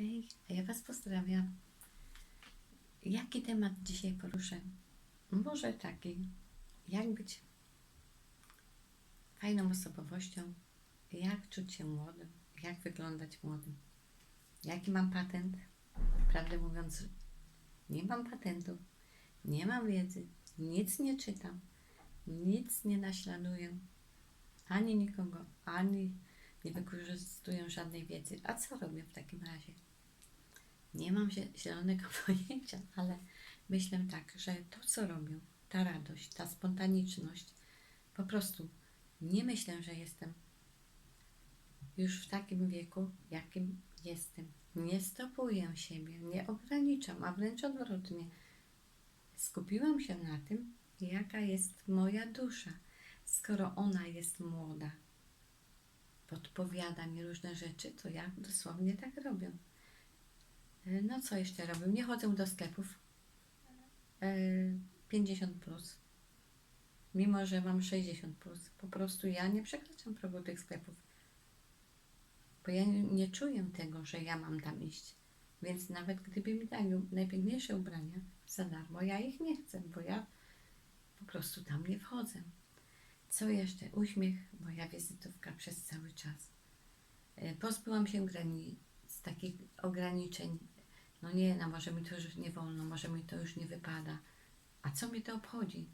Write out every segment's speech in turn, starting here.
Hej, ja Was pozdrawiam. Jaki temat dzisiaj poruszę? Może taki, jak być fajną osobowością, jak czuć się młodym, jak wyglądać młodym. Jaki mam patent? Prawdę mówiąc, nie mam patentu, nie mam wiedzy, nic nie czytam, nic nie naśladuję, ani nikogo, ani nie wykorzystuję żadnej wiedzy. A co robię w takim razie? Nie mam zie- zielonego pojęcia, ale myślę tak, że to, co robię, ta radość, ta spontaniczność, po prostu nie myślę, że jestem już w takim wieku, jakim jestem. Nie stopuję siebie, nie ograniczam, a wręcz odwrotnie. Skupiłam się na tym, jaka jest moja dusza, skoro ona jest młoda. Podpowiada mi różne rzeczy, to ja dosłownie tak robię. E, No co jeszcze robię? Nie chodzę do sklepów. E, 50 plus. Mimo, że mam 60 plus. Po prostu ja nie przekraczam progu tych sklepów. Bo ja nie, nie czuję tego, że ja mam tam iść. Więc nawet gdyby mi dali najpiękniejsze ubrania za darmo, ja ich nie chcę, bo ja po prostu tam nie wchodzę. Co jeszcze? Uśmiech, moja wizytówka przez cały czas. E, Pozbyłam się granic, takich ograniczeń. No nie, no może mi to już nie wolno, może mi to już nie wypada. A co mi to obchodzi?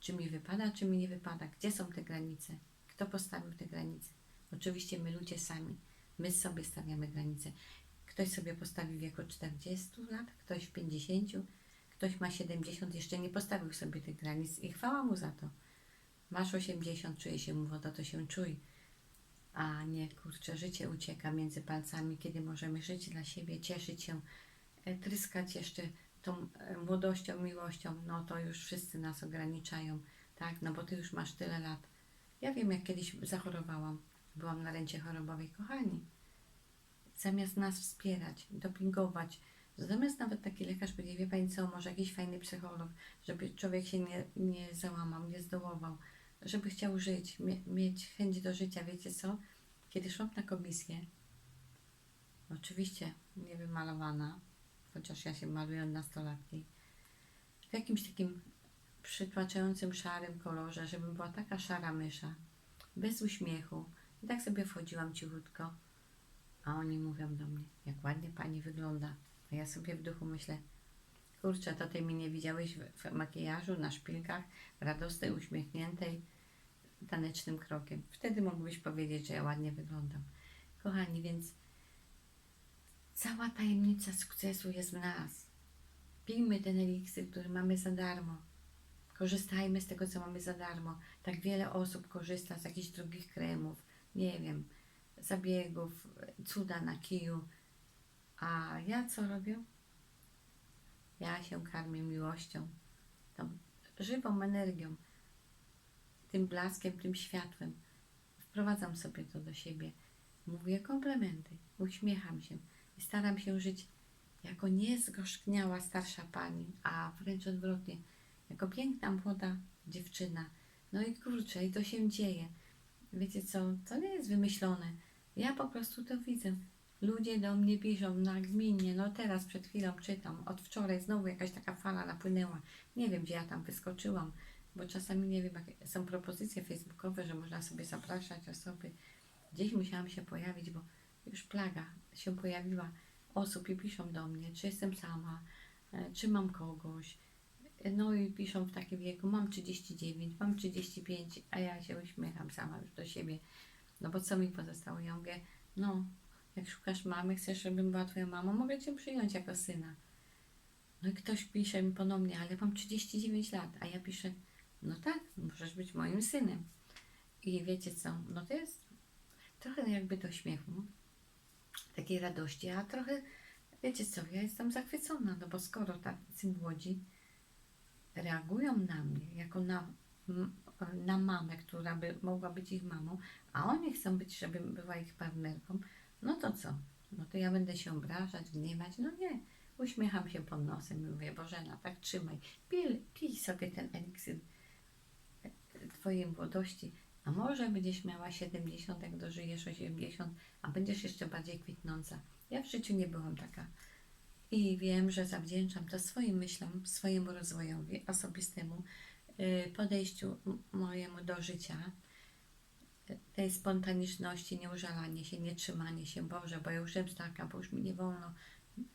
Czy mi wypada, czy mi nie wypada? Gdzie są te granice? Kto postawił te granice? Oczywiście my ludzie sami. My sobie stawiamy granice. Ktoś sobie postawi w wieku 40 lat, ktoś w 50, ktoś ma 70, jeszcze nie postawił sobie tych granic i chwała mu za to. Masz 80, czuje się młodo, to się czuj. A nie, kurczę, życie ucieka między palcami, kiedy możemy żyć dla siebie, cieszyć się, tryskać jeszcze tą e, młodością, miłością, no to już wszyscy nas ograniczają, tak? No bo ty już masz tyle lat. Ja wiem, jak kiedyś zachorowałam, byłam na rencie chorobowej, kochani. Zamiast nas wspierać, dopingować, zamiast nawet taki lekarz powiedział, wie Pani co, może jakiś fajny psycholog, żeby człowiek się nie, nie załamał, nie zdołował, żeby chciał żyć, mie- mieć chęć do życia, wiecie co? Kiedy szłam na komisję, oczywiście nie wymalowana, chociaż ja się maluję od nastolatki, w jakimś takim przytłaczającym szarym kolorze, żebym była taka szara mysza, bez uśmiechu. I tak sobie wchodziłam cichutko, a oni mówią do mnie, jak ładnie pani wygląda. A ja sobie w duchu myślę, kurczę, to ty mnie nie widziałeś w, w makijażu, na szpilkach, radosnej, uśmiechniętej, tanecznym krokiem. Wtedy mógłbyś powiedzieć, że ja ładnie wyglądam. Kochani, więc cała tajemnica sukcesu jest w nas. Pijmy ten eliksir, który mamy za darmo. Korzystajmy z tego, co mamy za darmo. Tak wiele osób korzysta z jakichś drogich kremów, nie wiem, zabiegów, cuda na kiju. A ja co robię? Ja się karmię miłością, tą żywą energią, tym blaskiem, tym światłem. Wprowadzam sobie to do siebie. Mówię komplementy, uśmiecham się i staram się żyć jako niezgorzkniała starsza pani, a wręcz odwrotnie, jako piękna młoda dziewczyna. No i kurczę, i to się dzieje. Wiecie co, to nie jest wymyślone. Ja po prostu to widzę. Ludzie do mnie piszą na gminie, no teraz przed chwilą czytam, od wczoraj znowu jakaś taka fala napłynęła. Nie wiem, gdzie ja tam wyskoczyłam, bo czasami nie wiem, jakie są propozycje facebookowe, że można sobie zapraszać osoby. Gdzieś musiałam się pojawić, bo już plaga się pojawiła osób i piszą do mnie, czy jestem sama, e, czy mam kogoś. No i piszą w takim wieku, mam 39, mam 35, a ja się uśmiecham sama już do siebie. No bo co mi pozostało? Ja mówię, no, jak szukasz mamy, chcesz, żebym była twoją mamą, mogę cię przyjąć jako syna. No i ktoś pisze mi ponownie, ale mam 39 lat, a ja piszę, no tak, możesz być moim synem. I wiecie co, no to jest trochę jakby do śmiechu, takiej radości, a trochę, wiecie co, ja jestem zachwycona, no bo skoro tacy młodzi reagują na mnie jako na, na mamę, która by mogła być ich mamą, a oni chcą być, żebym była ich partnerką, no to co? No to ja będę się obrażać, gniewać? No nie. Uśmiecham się pod nosem i mówię, Bożena, tak trzymaj. Pij, pij sobie ten eliksir Twojej młodości, a może będziesz miała 70, jak dożyjesz 80, a będziesz jeszcze bardziej kwitnąca. Ja w życiu nie byłam taka. I wiem, że zawdzięczam to swoim myślom, swojemu rozwojowi osobistemu, y, podejściu mojemu do życia, tej spontaniczności, nieużalanie się, nie trzymanie się, Boże, bo ja już jestem taka, bo już mi nie wolno,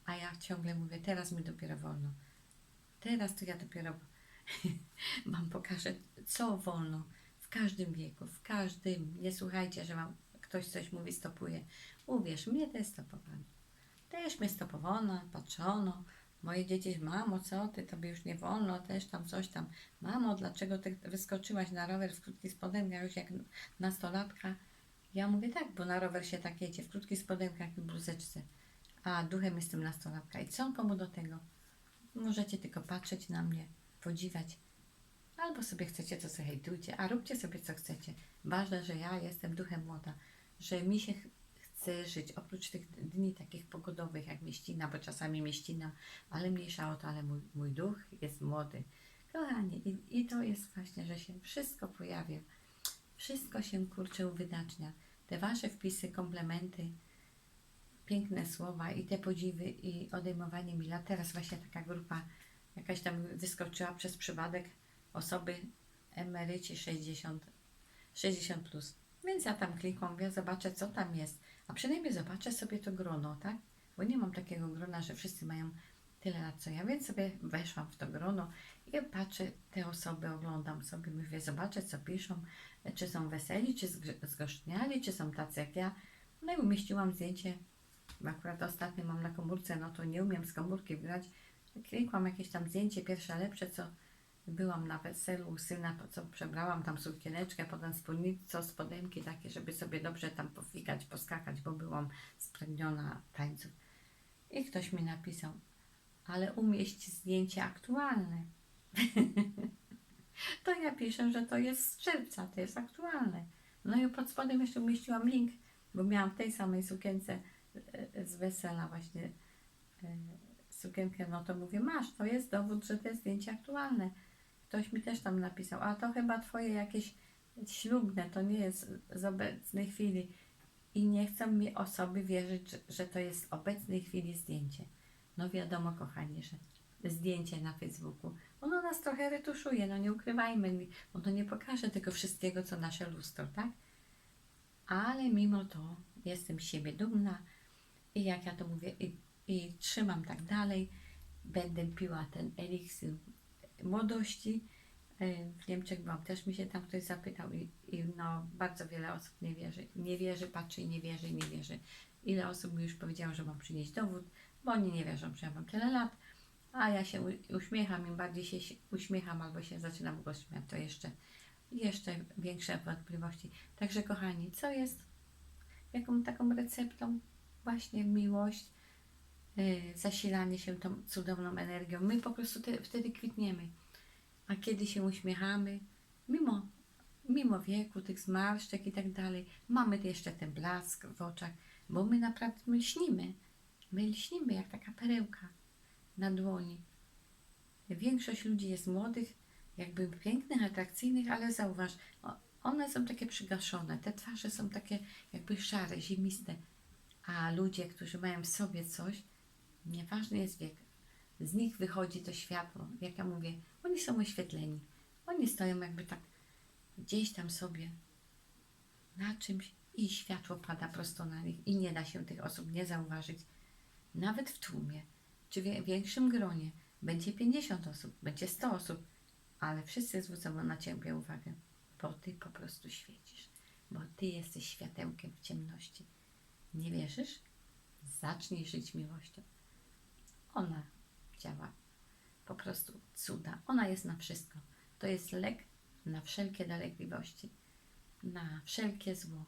a ja ciągle mówię, teraz mi dopiero wolno. Teraz to ja dopiero Wam pokażę, co wolno każdym wieku, w każdym. Nie słuchajcie, że Wam ktoś coś mówi, stopuje. Uwierz, mnie też stopowano. Też mnie stopowano, patrzono. Moje dzieci, mamo, co ty, tobie już nie wolno, też tam coś tam. Mamo, dlaczego ty wyskoczyłaś na rower w krótkich spodenkach już jak nastolatka? Ja mówię tak, bo na rower się tak jedzie, w krótkich spodenkach i bluzeczce. A duchem jestem nastolatka. I co komu do tego? Możecie tylko patrzeć na mnie, podziwiać. Albo sobie chcecie, to sobie hejtujcie, a róbcie sobie co chcecie. Ważne, że ja jestem duchem młoda, że mi się ch- chce żyć, oprócz tych dni takich pogodowych jak mieścina, bo czasami mieścina, ale mniejsza o to, ale mój, mój duch jest młody. Kochani, i, i to jest właśnie, że się wszystko pojawia. Wszystko się kurczę uwydacznia. Te wasze wpisy, komplementy, piękne słowa i te podziwy i odejmowanie mi lat. Teraz właśnie taka grupa jakaś tam wyskoczyła przez przypadek osoby emeryci 60, 60 plus. Więc ja tam klikam, ja zobaczę co tam jest. A przynajmniej zobaczę sobie to grono, tak? Bo nie mam takiego grona, że wszyscy mają tyle lat co ja, więc sobie weszłam w to grono i patrzę te osoby, oglądam sobie, mówię, zobaczę co piszą, czy są weseli, czy zgorzkniali, czy są tacy jak ja. No i umieściłam zdjęcie akurat ostatnio mam na komórce, no to nie umiem z komórki wgrać. Klikłam jakieś tam zdjęcie, pierwsze lepsze, co byłam na weselu syna, to co przebrałam tam sukieneczkę, potem spódnicę, spodenki takie, żeby sobie dobrze tam pofikać, poskakać, bo byłam spragniona tańców. I ktoś mi napisał, ale umieść zdjęcie aktualne. to ja piszę, że to jest z czerwca, to jest aktualne. No i pod spodem jeszcze umieściłam link, bo miałam w tej samej sukience e, z wesela właśnie e, sukienkę, no to mówię, masz, to jest dowód, że to jest zdjęcie aktualne. Ktoś mi też tam napisał, a to chyba twoje jakieś ślubne, to nie jest z obecnej chwili. I nie chcą mi osoby wierzyć, że, to jest obecnej chwili zdjęcie. No wiadomo, kochani, że zdjęcie na Facebooku, ono nas trochę retuszuje, no nie ukrywajmy, ono nie pokaże tego wszystkiego, co nasze lustro, tak? Ale mimo to jestem z siebie dumna i jak ja to mówię, i, i trzymam tak dalej, będę piła ten eliksir młodości. E, W Niemczech byłam, też mi się tam ktoś zapytał i, i no, bardzo wiele osób nie wierzy. Nie wierzy, patrzy i nie wierzy, i nie wierzy. Ile osób mi już powiedziało, że mam przynieść dowód, bo oni nie wierzą, że ja mam tyle lat, a ja się uśmiecham, im bardziej się si- uśmiecham albo się zaczynam go śmiać, to jeszcze, jeszcze większe wątpliwości. Także kochani, co jest jaką taką receptą? Właśnie miłość, zasilanie się tą cudowną energią. My po prostu te, wtedy kwitniemy. A kiedy się uśmiechamy, mimo, mimo wieku, tych zmarszczek i tak dalej, mamy jeszcze ten blask w oczach, bo my naprawdę my. My lśnimy jak taka perełka na dłoni. Większość ludzi jest młodych, jakby pięknych, atrakcyjnych, ale zauważ, one są takie przygaszone, te twarze są takie jakby szare, zimiste, a ludzie, którzy mają w sobie coś, nieważny jest wiek, z nich wychodzi to światło. Jak ja mówię, oni są oświetleni. Oni stoją jakby tak gdzieś tam sobie na czymś i światło pada prosto na nich i nie da się tych osób nie zauważyć. Nawet w tłumie, czy w większym gronie, będzie 50 osób, będzie 100 osób, ale wszyscy zwrócą na Ciebie uwagę, bo Ty po prostu świecisz, bo Ty jesteś światełkiem w ciemności. Nie wierzysz? Zacznij żyć miłością. Ona działa po prostu cuda. Ona jest na wszystko. To jest lek na wszelkie dolegliwości, na wszelkie zło,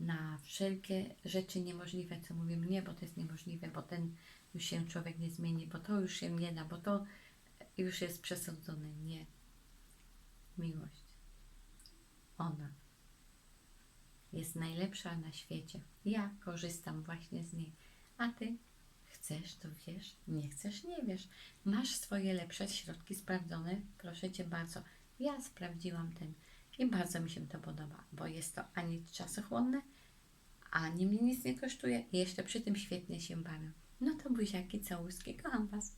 na wszelkie rzeczy niemożliwe, co mówię mnie, bo to jest niemożliwe, bo ten już się człowiek nie zmieni, bo to już się nie da, bo to już jest przesądzone. Nie. Miłość. Ona jest najlepsza na świecie. Ja korzystam właśnie z niej. A ty chcesz, to wiesz, nie chcesz, nie wiesz. Masz swoje lepsze środki sprawdzone, proszę cię bardzo. Ja sprawdziłam ten i bardzo mi się to podoba, bo jest to ani czasochłonne, a nie mnie nic nie kosztuje i jeszcze przy tym świetnie się bawią. No to buziaki, całuski, kocham Was.